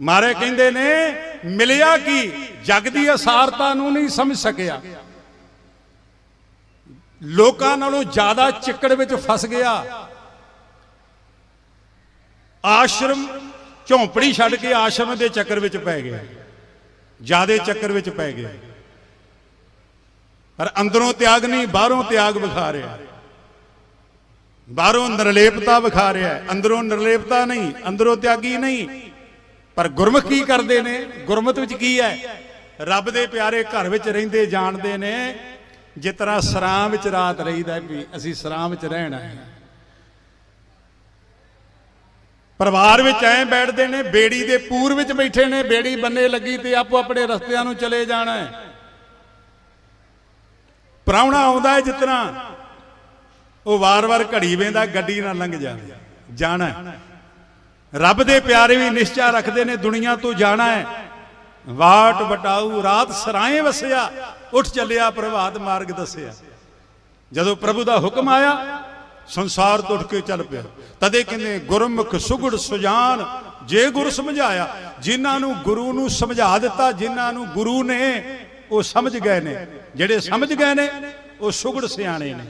ਮਾਰੇ ਕਹਿੰਦੇ ਨੇ, ਮਿਲਿਆ ਕੀ? ਜਗ ਦੀ ਅਸਾਰਤਾ ਨੂੰ ਨਹੀਂ ਸਮਝ ਸਕਿਆ। ਲੋਕਾਂ ਨਾਲੋਂ ਜ਼ਿਆਦਾ ਚਿੱਕੜ ਵਿੱਚ ਫਸ ਗਿਆ। ਆਸ਼ਰਮ, ਝੌਂਪੜੀ ਛੱਡ ਕੇ ਆਸ਼ਰਮ ਦੇ ਚੱਕਰ ਵਿੱਚ ਪੈ ਗਿਆ। ਜਿਆਦੇ ਚੱਕਰ ਵਿੱਚ ਪੈ ਗਿਆ। ਪਰ ਅੰਦਰੋਂ ਤਿਆਗ ਨਹੀਂ, ਬਾਹਰੋਂ ਤਿਆਗ ਵਿਖਾ ਰਿਹਾ। ਬਾਹਰੋਂ ਨਿਰਲੇਪਤਾ ਵਿਖਾ ਰਿਹਾ। ਅੰਦਰੋਂ ਨਿਰਲੇਪਤਾ ਨਹੀਂ, ਅੰਦਰੋਂ ਤਿਆਗੀ ਨਹੀਂ। ਪਰ ਗੁਰਮੁਖ ਕੀ ਕਰਦੇ ਨੇ? ਗੁਰਮਤ ਵਿੱਚ ਕੀ ਹੈ? ਰੱਬ ਦੇ ਪਿਆਰੇ ਘਰ ਵਿੱਚ ਰਹਿੰਦੇ ਜਾਣਦੇ ਨੇ, ਜਿਸ ਤਰ੍ਹਾਂ ਸਰਾਂ ਵਿੱਚ ਰਾਤ ਰਹੀਦਾ ਵੀ ਅਸੀਂ ਸਰਾਂ ਵਿੱਚ ਰਹਿਣਾ ਹੈ। ਪਰਿਵਾਰ ਵਿੱਚ ਐ ਬੈਠਦੇ ਨੇ, ਬੇੜੀ ਦੇ ਪੂਰ ਵਿੱਚ ਬੈਠੇ ਨੇ, ਬੇੜੀ ਬੰਨੇ ਲੱਗੀ ਤੇ ਆਪੋ ਆਪਣੇ ਰਸਤਿਆਂ ਨੂੰ ਚਲੇ ਜਾਣਾ ਹੈ। ਪ੍ਰਾਹੁਣਾ ਆਉਂਦਾ ਹੈ ਜਿਸ ਤਰ੍ਹਾਂ ਉਹ ਵਾਰ-ਵਾਰ ਘੜੀ ਵੇਂਦਾ, ਗੱਡੀ ਨਾਲ ਲੰਘ ਜਾਵੇ ਜਾਣਾ ਰੱਬ ਦੇ ਪਿਆਰੇ ਵੀ ਨਿਸ਼ਚਾ ਰੱਖਦੇ ਨੇ, ਦੁਨੀਆ ਤੋਂ ਜਾਣਾ ਹੈ। ਵਾਟ ਵਟਾਊ, ਰਾਤ ਸਰਾਏ ਵਸਿਆ, ਉੱਠ ਚੱਲਿਆ, ਪ੍ਰਭਾਤ ਮਾਰਗ ਦੱਸਿਆ। ਜਦੋਂ ਪ੍ਰਭੂ ਦਾ ਹੁਕਮ ਆਇਆ, ਸੰਸਾਰ ਤੋਂ ਉੱਠ ਕੇ ਚੱਲ ਪਿਆ। ਤਦੇ ਕਹਿੰਦੇ, ਗੁਰਮੁਖ ਸੁਗੜ ਸੁਜਾਨ, ਜੇ ਗੁਰ ਸਮਝਾਇਆ। ਜਿਨ੍ਹਾਂ ਨੂੰ ਗੁਰੂ ਨੂੰ ਸਮਝਾ ਦਿੱਤਾ, ਜਿਨ੍ਹਾਂ ਨੂੰ ਗੁਰੂ ਨੇ, ਉਹ ਸਮਝ ਗਏ ਨੇ। ਜਿਹੜੇ ਸਮਝ ਗਏ ਨੇ, ਉਹ ਸੁਗੜ ਸਿਆਣੇ ਨੇ।